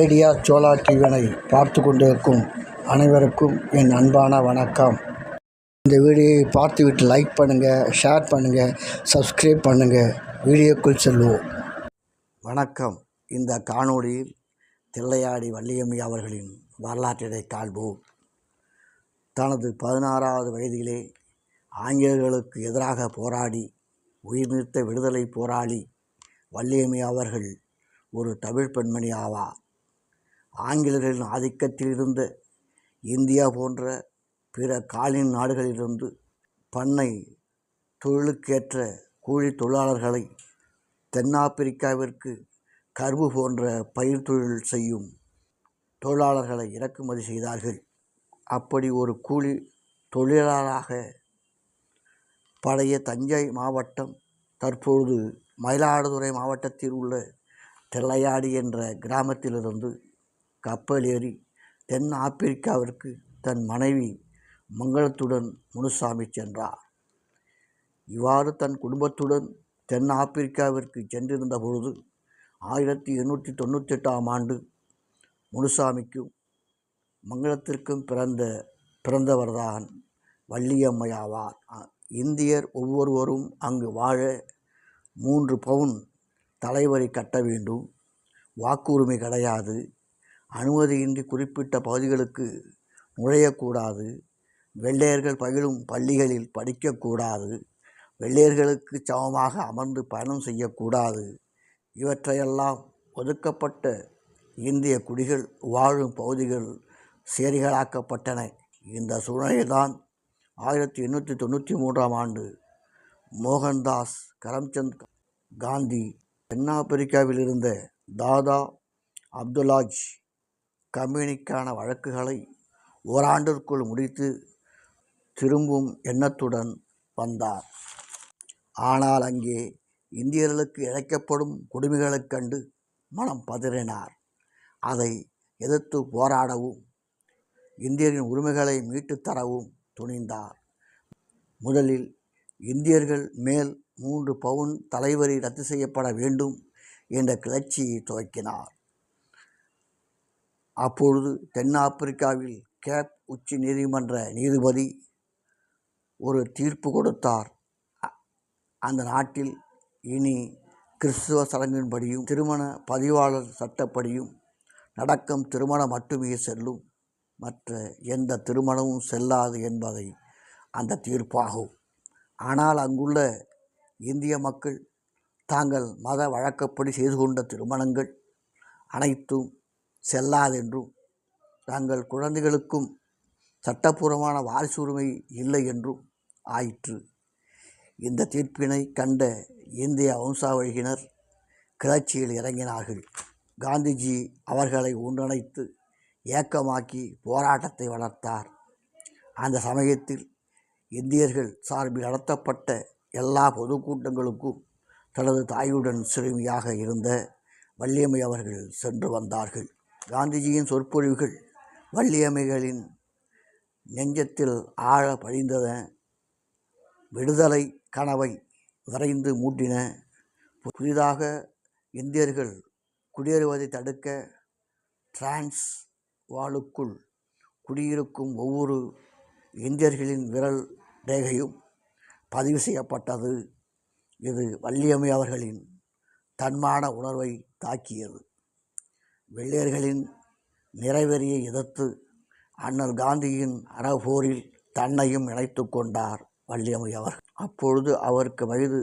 ஏடியா சோலா டிவினை பார்த்து கொண்டிருக்கும் அனைவருக்கும் என் அன்பான வணக்கம். இந்த வீடியோவை பார்த்துவிட்டு லைக் பண்ணுங்கள் ஷேர் பண்ணுங்கள் சப்ஸ்கிரைப் பண்ணுங்கள் வீடியோக்குள் செல்வோம். வணக்கம். இந்த காணொளியில் தில்லையாடி வள்ளியம்மை அவர்களின் வரலாற்றினை காண்போம். தனது பதினாறாவது வயதிலே ஆங்கிலேயர்களுக்கு எதிராக போராடி உயிர்நீத்த விடுதலை போராளி வள்ளியம்மை அவர்கள் ஒரு தமிழ் பெண்மணி ஆவார். ஆங்கிலேயர்களின் ஆதிக்கத்தில் இருந்த இந்தியா போன்ற பிற காலின் நாடுகளிலிருந்து பண்ணை தொழிலுக்கேற்ற கூலி தொழிலாளர்களை தென்னாப்பிரிக்காவிற்கு கரும்பு போன்ற பயிர் தொழில் செய்யும் தொழிலாளர்களை இறக்குமதி செய்தார்கள். அப்படி ஒரு கூலி தொழிலாளராக பழைய தஞ்சை மாவட்டம் தற்பொழுது மயிலாடுதுறை மாவட்டத்தில் உள்ள தெள்ளையாடி என்ற கிராமத்திலிருந்து கப்பல் ஏறி தென் ஆப்பிரிக்காவிற்கு தன் மனைவி மங்களத்துடன் முனுசாமி சென்றார். இவ்வாறு தன் குடும்பத்துடன் தென் ஆப்பிரிக்காவிற்கு சென்றிருந்த பொழுது ஆயிரத்தி எண்ணூற்றி தொண்ணூற்றி எட்டாம் ஆண்டு முனுசாமிக்கும் மங்களத்திற்கும் பிறந்த பிறந்தவர்தான் வள்ளியம்மை ஆவார் இந்தியர் ஒவ்வொருவரும் அங்கு வாழ மூன்று பவுன் தலைவரி கட்ட வேண்டும். வாக்குரிமை கிடையாது. அனுமதியின்றி குறிப்பிட்ட பகுதிகளுக்கு நுழையக்கூடாது. வெள்ளையர்கள் பயிலும் பள்ளிகளில் படிக்கக்கூடாது. வெள்ளையர்களுக்கு சமமாக அமர்ந்து பயணம் செய்யக்கூடாது. இவற்றையெல்லாம் ஒதுக்கப்பட்ட இந்திய குடிகள் வாழும் பகுதிகள் சேரிகளாக்கப்பட்டன. இந்த சூழ்நிலைதான் ஆயிரத்தி எண்ணூற்றி தொண்ணூற்றி மூன்றாம் ஆண்டு மோகன்தாஸ் கரம்சந்த் காந்தி தென்னாப்பிரிக்காவில் இருந்த தாதா அப்துல்லாஜ் கம்பெனிக்கான வழக்குகளை ஓராண்டிற்குள் முடித்து திரும்பும் எண்ணத்துடன் வந்தார். ஆனால் அங்கே இந்தியர்களுக்கு இழைக்கப்படும் கொடுமைகளைக் கண்டு மனம் பதறினார். அதை எதிர்த்து போராடவும் இந்தியரின் உரிமைகளை மீட்டுத் தரவும் துணிந்தார். முதலில் இந்தியர்கள் மேல் மூன்று பவுன் தலைவரி ரத்து செய்யப்பட வேண்டும் என்ற கிளர்ச்சியை துவக்கினார். அப்பொழுது தென்னாப்பிரிக்காவில் கேப் உச்ச நீதிமன்ற நீதிபதி ஒரு தீர்ப்பு கொடுத்தார். அந்த நாட்டில் இனி கிறிஸ்துவ சடங்கின்படியும் திருமண பதிவாளர் சட்டப்படியும் நடக்கும் திருமணம் மட்டுமே செல்லும். மற்ற எந்த திருமணமும் செல்லாது என்பதை அந்த தீர்ப்பாகும். ஆனால் அங்குள்ள இந்திய மக்கள் தாங்கள் மத வழக்கப்படி செய்து கொண்ட திருமணங்கள் அனைத்தும் செல்லாதென்றும் தங்கள் குழந்தைகளுக்கும் சட்டப்பூர்வமான வாரிசு உரிமை இல்லை என்றும் ஆயிற்று. இந்த தீர்ப்பினை கண்ட இந்திய வம்சாவழியினர் கிளர்ச்சியில் இறங்கினார்கள். காந்திஜி அவர்களை ஒன்றிணைத்து ஏக்கமாக்கி போராட்டத்தை வளர்த்தார். அந்த சமயத்தில் இந்தியர்கள் சார்பில் நடத்தப்பட்ட எல்லா பொதுக்கூட்டங்களுக்கும் தனது தாயுடன் சிறுமியாக இருந்த வள்ளியம்மை அவர்கள் சென்று வந்தார்கள். காந்திஜியின் சொற்பொழிவுகள் வள்ளியம்மைகளின் நெஞ்சத்தில் ஆழ படிந்தன விடுதலை கனவை விரைந்து மூட்டின. புதிதாக இந்தியர்கள் குடியேறுவதை தடுக்க டிரான்ஸ் வாலுக்குள் குடியிருக்கும் ஒவ்வொரு இந்தியர்களின் விரல் ரேகையும் பதிவு செய்யப்பட்டது. இது வள்ளியம்மை அவர்களின் தன்மான உணர்வை தாக்கியது. வெள்ளையர்களின் நிறைவேறிய எதிர்த்து அண்ணல் காந்தியின் அறப்போரில் தன்னையும் இணைத்து கொண்டார் வள்ளியம்மை அவர் அப்பொழுது அவருக்கு வயது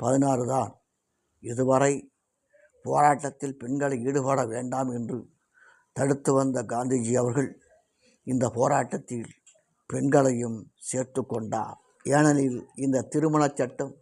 பதினாறு தான். இதுவரை போராட்டத்தில் பெண்களை ஈடுபட வேண்டாம் என்று தடுத்து வந்த காந்திஜி அவர்கள் இந்த போராட்டத்தில் பெண்களையும் சேர்த்து கொண்டார். ஏனெனில் இந்த திருமணச் சட்டம்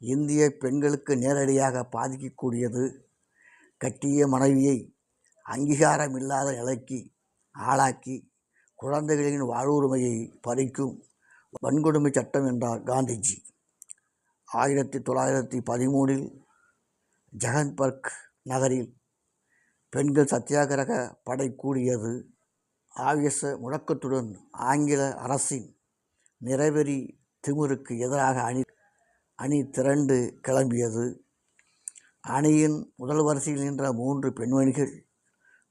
இந்திய பெண்களுக்கு நேரடியாக பாதிக்கக்கூடியது. கட்டிய மனைவியை அங்கீகாரம் இல்லாத நிலைக்கு ஆளாக்கி குழந்தைகளின் வாழ்வுரிமையை பறிக்கும் வன்கொடுமை சட்டம் என்றார் காந்திஜி. ஆயிரத்தி தொள்ளாயிரத்தி பதிமூணில் ஜெகன்பர்க் நகரில் பெண்கள் சத்தியாகிரக படை கூடியது. ஆவேச முழக்கத்துடன் ஆங்கில அரசின் நிறைவெறி திமுருக்கு எதிராக அணி அணி திரண்டு கிளம்பியது. அணியின் முதல் வரிசையில் நின்ற மூன்று பெண்மணிகள்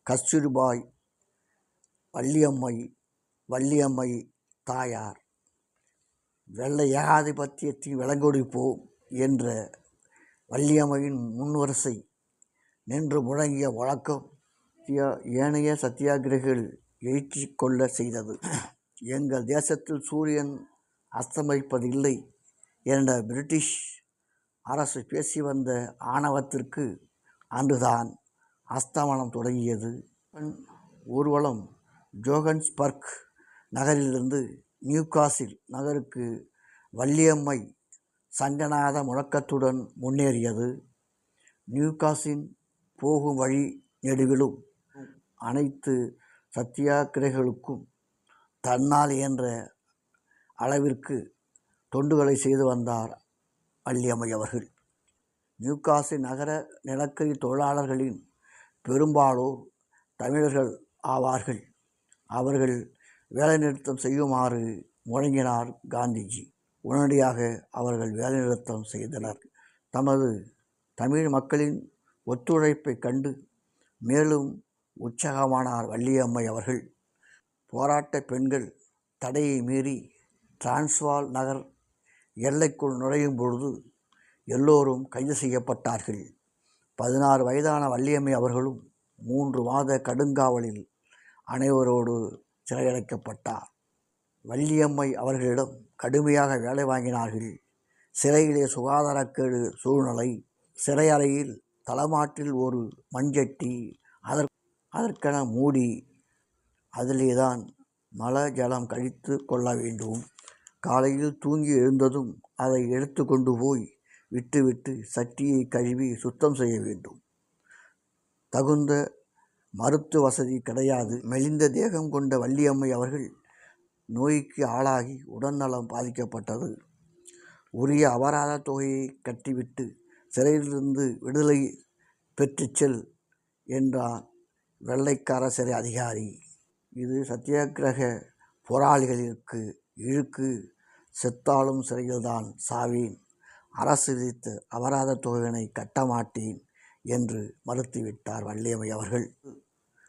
கஸ்தூர்பாய் வள்ளியம்மை வள்ளியம்மை தாயார் வெள்ளை ஏகாதிபத்தியத்தை விளங்கொடிப்போம் என்ற வள்ளியம்மையின் முன்வரிசை நின்று முழங்கிய வழக்கம் ஏனைய சத்தியாகிரகிகள் எழுச்சி கொள்ள செய்தது. எங்கள் தேசத்தில் சூரியன் அஸ்தமிப்பதில்லை என்ற பிரிட்டிஷ் அரசு பேசி வந்த ஆணவத்திற்கு அன்றுதான் அஸ்தமனம் தொடங்கியது. ஊர்வலம் ஜோகன்ஸ்பர்க் நகரிலிருந்து நியூகாசில் நகருக்கு வள்ளியம்மை சங்கநாத முழக்கத்துடன் முன்னேறியது. நியூகாசின் போகும் வழி நெடுவிலும் அனைத்து சத்தியாகிரகிகளுக்கும் தன்னால் இயன்ற அளவிற்கு தொண்டுகளை செய்து வந்தார் வள்ளியம்மை அவர்கள். நியூகாசி நகர நிலக்கரி தொழிலாளர்களின் பெரும்பாலோர் தமிழர்கள் ஆவார்கள். அவர்கள் வேலைநிறுத்தம் செய்யுமாறு முழங்கினார் காந்திஜி. உடனடியாக அவர்கள் வேலைநிறுத்தம் செய்தனர். தமது தமிழ் மக்களின் ஒத்துழைப்பை கண்டு மேலும் உற்சாகமானார் வள்ளியம்மை அவர்கள். போராட்ட பெண்கள் தடையை மீறி டிரான்ஸ்வால் நகர் எல்லைக்குள் நுழையும் பொழுது எல்லோரும் கைது செய்யப்பட்டார்கள். பதினாறு வயதான வள்ளியம்மை அவர்களும் மூன்று மாத கடுங்காவலில் அனைவரோடு சிறையடைக்கப்பட்டார். வள்ளியம்மை அவர்களிடம் கடுமையாக வேலை வாங்கினார்கள். சிறையிலே சுகாதாரக்கேடு சூழ்நிலை சிறையறையில் தலைமாட்டில் ஒரு மஞ்சட்டி அதற் அதற்கென மூடி அதிலே தான் மல ஜலம் கழித்து கொள்ள வேண்டும். காலையில் தூங்கி எழுந்ததும் அதை எடுத்து கொண்டு போய் விட்டுவிட்டு சட்டியை கழுவி சுத்தம் செய்ய வேண்டும். தகுந்த மருத்துவ வசதி கிடையாது. மெலிந்த தேகம் கொண்ட வள்ளியம்மை அவர்கள் நோய்க்கு ஆளாகி உடல்நலம் பாதிக்கப்பட்டது. உரிய அபராத தொகையை கட்டிவிட்டு சிறையிலிருந்து விடுதலை பெற்றுச் செல் என்றான் வெள்ளைக்கார சிறை அதிகாரி. இது சத்தியாகிரக போராளிகளிற்கு இழுக்கு. செத்தாலும் சிறையில்தான் சாவேன். அரசு விதித்த அபராத தொகையினை கட்டமாட்டேன் என்று மறுத்துவிட்டார் வள்ளியம்மை அவர்கள்.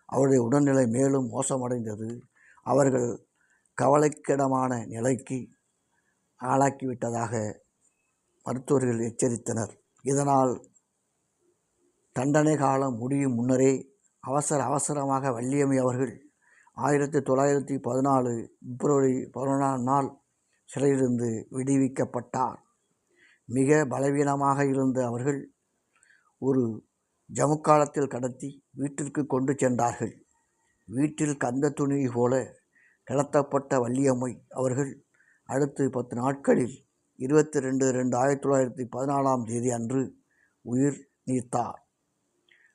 அவருடைய உடல்நிலை மேலும் மோசமடைந்தது. அவர்கள் கவலைக்கிடமான நிலைக்கு ஆளாக்கிவிட்டதாக மருத்துவர்கள் எச்சரித்தனர். இதனால் தண்டனை காலம் முடியும் முன்னரே அவசர அவசரமாக வள்ளியம்மை அவர்கள் ஆயிரத்தி தொள்ளாயிரத்தி பதினாலு பிப்ரவரி பதினொன்றாம் நாள் சிறையிலிருந்து விடுவிக்கப்பட்டார். மிக பலவீனமாக இருந்த அவர்கள் ஒரு ஜமுக்காலத்தில் கடத்தி வீட்டிற்கு கொண்டு சென்றார்கள். வீட்டில் கந்த துணி போல கிளத்தப்பட்ட வள்ளியம்மை அவர்கள் அடுத்து பத்து நாட்களில் இருபத்தி ரெண்டு ரெண்டு ஆயிரத்தி தொள்ளாயிரத்தி பதினாலாம் தேதி அன்று உயிர் நீத்தார்.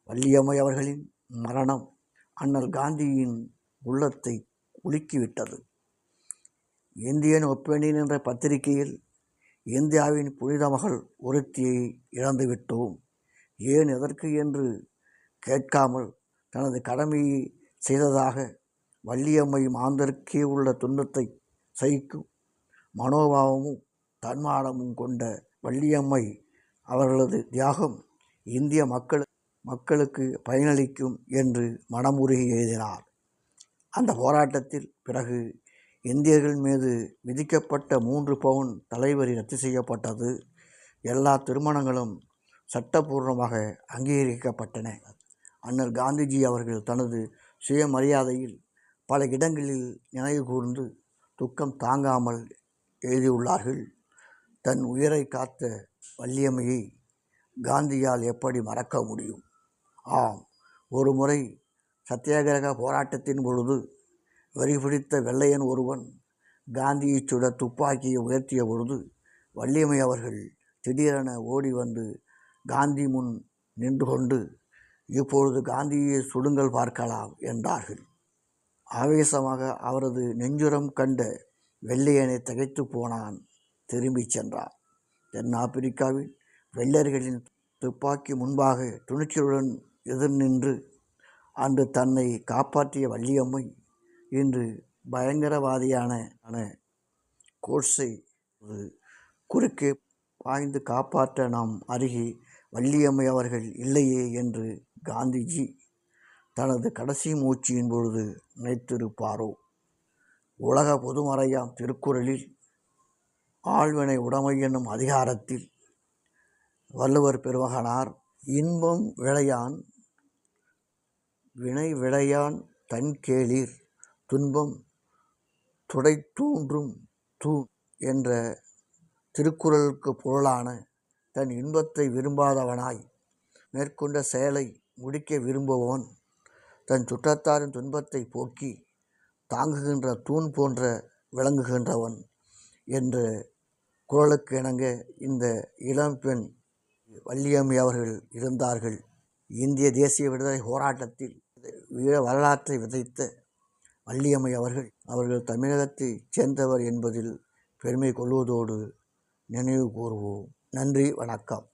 வள்ளியம்மை அவர்களின் மரணம் அண்ணல் காந்தியின் உள்ளத்தை உலுக்கிவிட்டது. இந்தியன் ஒப்பேனியன் என்ற பத்திரிகையில் இந்தியாவின் புனித மகள் ஒருத்தியை இழந்துவிட்டோம் ஏன் எதற்கு என்று கேட்காமல் தனது கடமையை செய்ததாக வள்ளியம்மை மாந்தருக்கே உள்ள துன்பத்தை சகிக்கும் மனோபாவமும் தன்மானமும் கொண்ட வள்ளியம்மை அவர்களது தியாகம் இந்திய மக்கள் மக்களுக்கு பயனளிக்கும் என்று மனமுருகி எழுதினார். அந்த போராட்டத்தில் பிறகு இந்தியர்கள் மீது விதிக்கப்பட்ட மூன்று பவுன் தலைவரி ரத்து செய்யப்பட்டது. எல்லா திருமணங்களும் சட்டபூர்வமாக அங்கீகரிக்கப்பட்டன. அண்ணல் காந்திஜி அவர்கள் தனது சுயமரியாதையில் பல இடங்களில் நினைவு கூர்ந்து துக்கம் தாங்காமல் எழுதியுள்ளார்கள். தன் உயிரை காத்த வள்ளியம்மையை காந்தியால் எப்படி மறக்க முடியும்? ஆம் ஒரு முறை சத்தியாகிரக போராட்டத்தின் பொழுது வரி பிடித்த வெள்ளையன் ஒருவன் காந்தியை சுட துப்பாக்கியை உயர்த்திய பொழுது வள்ளியம்மை அவர்கள் திடீரென ஓடி வந்து காந்தி முன் நின்று கொண்டு இப்பொழுது காந்தியை சுடுங்கள் பார்க்கலாம் என்றார்கள். ஆவேசமாக அவரது நெஞ்சுரம் கண்ட வெள்ளையனை திகைத்து போனான் திரும்பிச் சென்றான். தென்னாப்பிரிக்காவில் வெள்ளையர்களின் துப்பாக்கி முன்பாக துணிச்சலுடன் எதிர் நின்று அன்று தன்னை காப்பாற்றிய வள்ளியம்மை இன்று பயங்கரவாதியான கோட்ஸை ஒரு குறுக்கே பாய்ந்து காப்பாற்ற நாம் அருகே வள்ளியம்மை அவர்கள் இல்லையே என்று காந்திஜி தனது கடைசி மூச்சியின் பொழுது நினைத்திருப்பாரோ? உலக பொதுமறையாம் திருக்குறளில் ஆழ்வினை உடைமை என்னும் அதிகாரத்தில் வள்ளுவர் பெருமகனார் இன்பம் விளையான் வினை விளையான் தன் கேளிர். துன்பம் துடைத்தூன்றும் தூண் என்ற திருக்குறளுக்கு பொருளான தன் இன்பத்தை விரும்பாதவனாய் மேற்கொண்ட செயலை முடிக்க விரும்புபவன் தன் சுற்றத்தாரின் துன்பத்தை போக்கி தாங்குகின்ற தூண் போன்ற விளங்குகின்றவன் என்ற குரலுக்கு இணங்க இந்த இளம்பெண் வள்ளியம்மை அவர்கள் இருந்தார்கள். இந்திய தேசிய விடுதலை போராட்டத்தில் வீர வரலாற்றை விதைத்த வள்ளியம்மை அவர்கள் அவர்கள் தமிழகத்தைச் சேர்ந்தவர் என்பதில் பெருமை கொள்வதோடு நினைவு கூறுவோம் நன்றி வணக்கம்.